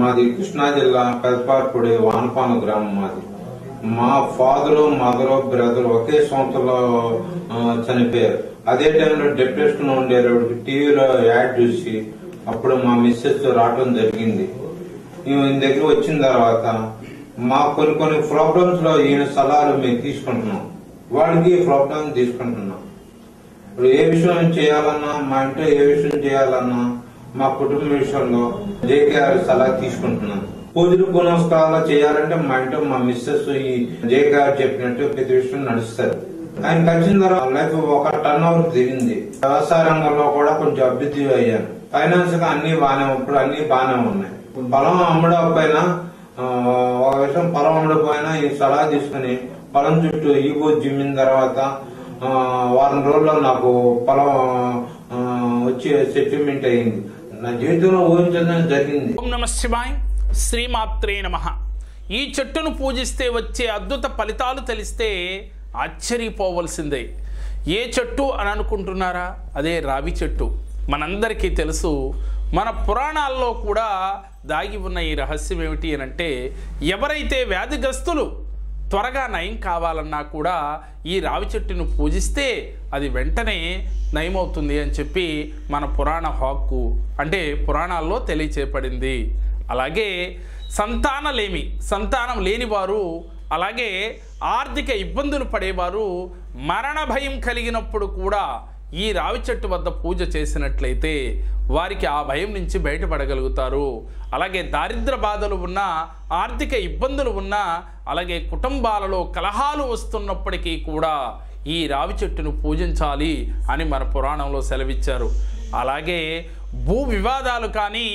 మాది కృష్ణా జిల్లా పెదపార్పుడి వానపాను గ్రామం మాది. మా ఫాదరు మదరు బ్రదర్ ఒకే సంవత్సరంలో చనిపోయారు. అదే టైంలో డిప్రెషన్ ఉండేరు టీవీలో యాడ్ చూసి అప్పుడు మా మిస్సెస్ రావడం జరిగింది. ఈయన దగ్గర వచ్చిన తర్వాత మా కొన్ని కొన్ని ప్రాబ్లమ్స్లో ఈయన సలహాలు మేము తీసుకుంటున్నాం. వాళ్ళకి ప్రాబ్లమ్ తీసుకుంటున్నాం. ఇప్పుడు ఏ విషయం చేయాలన్నా మా ఇంట్లో ఏ విషయం చేయాలన్నా మా కుటుంబ విషయంలో జేకేఆర్ సలహా తీసుకుంటున్నాను. పూజలు పునస్కారాలు చేయాలంటే మా ఇంట్లో మా మిస్సెస్ ఈ జేకేఆర్ చెప్పినట్టు ప్రతి విషయం నడుస్తారు ఆయన కలిసిన తర్వాత లైఫ్ ఒక టర్న్ ఓవర్ దిగింది. వ్యవసాయ రంగంలో కూడా కొంచెం అభివృద్ధి అయ్యాను. ఫైనాన్స్గా అన్ని బాగానే ఇప్పుడు అన్ని బాగానే ఉన్నాయి. పొలం అమ్మడం ఒక విషయం పొలం అమ్మడకపోయినా ఈ సలహా తీసుకుని పొలం చుట్టూ ఈగో జిమ్మిన తర్వాత వారం రోజుల్లో నాకు పొలం వచ్చి సెటిల్మెంట్ అయ్యింది నా జీవితంలో ఊహించడం జరిగింది. ఓం నమ శివాయ్. శ్రీమాత్రే నమ. ఈ చెట్టును పూజిస్తే వచ్చే అద్భుత ఫలితాలు తెలిస్తే ఆశ్చర్యపోవలసిందే. ఏ చెట్టు అని అనుకుంటున్నారా? అదే రావి చెట్టు. మనందరికీ తెలుసు మన పురాణాల్లో కూడా దాగి ఉన్న ఈ రహస్యం ఏమిటి అని అంటే ఎవరైతే వ్యాధిగ్రస్తులు త్వరగా నయం కావాలన్నా కూడా ఈ రావి చెట్టును పూజిస్తే అది వెంటనే నయమవుతుంది అని చెప్పి మన పురాణ హక్కు అంటే పురాణాల్లో తెలియచేపడింది అలాగే సంతానలేమి సంతానం లేనివారు అలాగే ఆర్థిక ఇబ్బందులు పడేవారు మరణ భయం కలిగినప్పుడు కూడా ఈ రావి చెట్టు వద్ద పూజ చేసినట్లయితే వారికి ఆ భయం నుంచి బయటపడగలుగుతారు. అలాగే దారిద్ర బాధలు ఉన్నా ఆర్థిక ఇబ్బందులు ఉన్నా అలాగే కుటుంబాలలో కలహాలు వస్తున్నప్పటికీ కూడా ఈ రావి చెట్టును పూజించాలి అని మన పురాణంలో సెలవిచ్చారు. అలాగే భూ వివాదాలు కానీ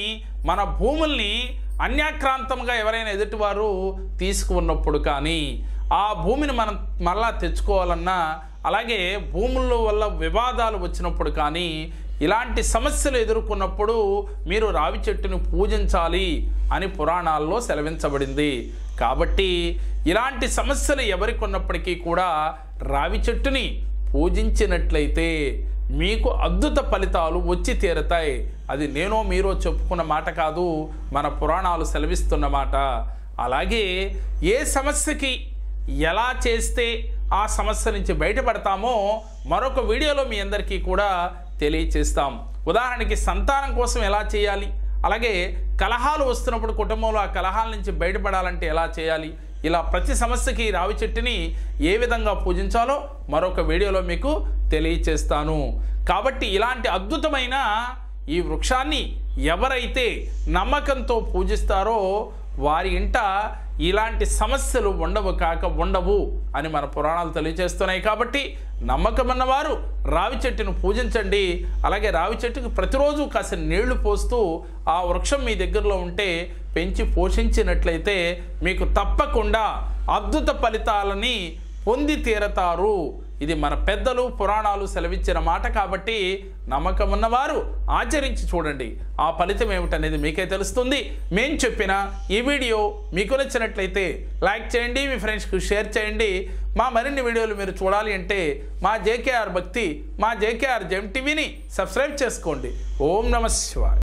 మన భూముల్ని అన్యాక్రాంతంగా ఎవరైనా ఎదుటివారు తీసుకున్నప్పుడు కానీ ఆ భూమిని మనం మళ్ళా తెచ్చుకోవాలన్నా అలాగే భూముల వల్ల వివాదాలు వచ్చినప్పుడు కానీ ఇలాంటి సమస్యలు ఎదుర్కొన్నప్పుడు మీరు రావి చెట్టును పూజించాలి అని పురాణాల్లో సెలవించబడింది. కాబట్టి ఇలాంటి సమస్యలు ఎవరికి ఉన్నప్పటికీ కూడా రావి చెట్టుని పూజించినట్లయితే మీకు అద్భుత ఫలితాలు వచ్చి తీరతాయి. అది నేనో మీరో చెప్పుకున్న మాట కాదు మన పురాణాలు సెలవిస్తున్న మాట. అలాగే ఏ సమస్యకి ఎలా చేస్తే ఆ సమస్య నుంచి బయటపడతామో మరొక వీడియోలో మీ అందరికీ కూడా తెలియచేస్తాం. ఉదాహరణకి సంతానం కోసం ఎలా చేయాలి? అలాగే కలహాలు వస్తున్నప్పుడు కుటుంబంలో ఆ కలహాల నుంచి బయటపడాలంటే ఎలా చేయాలి? ఇలా ప్రతి సమస్యకి రావి చెట్టుని ఏ విధంగా పూజించాలో మరొక వీడియోలో మీకు తెలియచేస్తాను. కాబట్టి ఇలాంటి అద్భుతమైన ఈ వృక్షాన్ని ఎవరైతే నమ్మకంతో పూజిస్తారో వారి ఇంట ఇలాంటి సమస్యలు ఉండవు కాక ఉండవు అని మన పురాణాలు తెలియజేస్తున్నాయి కాబట్టి నమ్మకం ఉన్నవారు రావి చెట్టును పూజించండి. అలాగే రావి చెట్టుకు ప్రతిరోజు కాసిన నీళ్ళు పోస్తూ ఆ వృక్షం మీ దగ్గరలో ఉంటే పెంచి పోషించినట్లయితే మీకు తప్పకుండా అద్భుత ఫలితాలని పొంది తీరతారు. ఇది మన పెద్దలు పురాణాలు సెలవిచ్చిన మాట కాబట్టి నమ్మకం ఉన్నవారు ఆచరించి చూడండి. ఆ ఫలితం ఏమిటనేది మీకే తెలుస్తుంది. మేం చెప్పిన ఈ వీడియో మీకు నచ్చినట్లయితే లైక్ చేయండి మీ ఫ్రెండ్స్కి షేర్ చేయండి. మా మరిన్ని వీడియోలు మీరు చూడాలి అంటే మా జేకేఆర్ భక్తి మా జేకేఆర్ జెమ్ టీవీని సబ్స్క్రైబ్ చేసుకోండి. ఓం నమ శివాయ్.